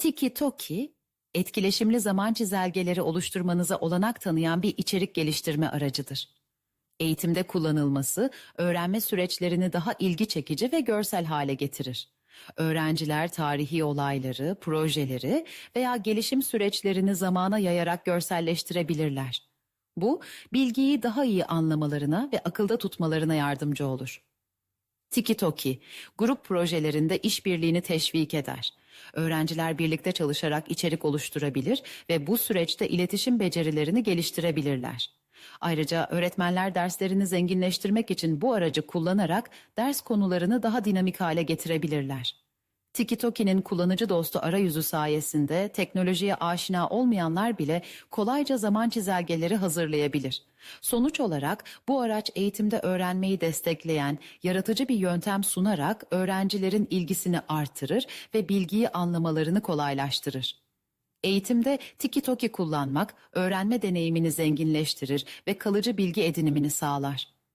Tiki Toki, etkileşimli zaman çizelgeleri oluşturmanıza olanak tanıyan bir içerik geliştirme aracıdır. Eğitimde kullanılması, öğrenme süreçlerini daha ilgi çekici ve görsel hale getirir. Öğrenciler tarihi olayları, projeleri veya gelişim süreçlerini zamana yayarak görselleştirebilirler. Bu, bilgiyi daha iyi anlamalarına ve akılda tutmalarına yardımcı olur. Tiki-Toki, grup projelerinde işbirliğini teşvik eder. Öğrenciler birlikte çalışarak içerik oluşturabilir ve bu süreçte iletişim becerilerini geliştirebilirler. Ayrıca öğretmenler derslerini zenginleştirmek için bu aracı kullanarak ders konularını daha dinamik hale getirebilirler. Tiki-Toki'nin kullanıcı dostu arayüzü sayesinde teknolojiye aşina olmayanlar bile kolayca zaman çizelgeleri hazırlayabilir. Sonuç olarak bu araç eğitimde öğrenmeyi destekleyen, yaratıcı bir yöntem sunarak öğrencilerin ilgisini artırır ve bilgiyi anlamalarını kolaylaştırır. Eğitimde Tiki-Toki kullanmak öğrenme deneyimini zenginleştirir ve kalıcı bilgi edinimini sağlar.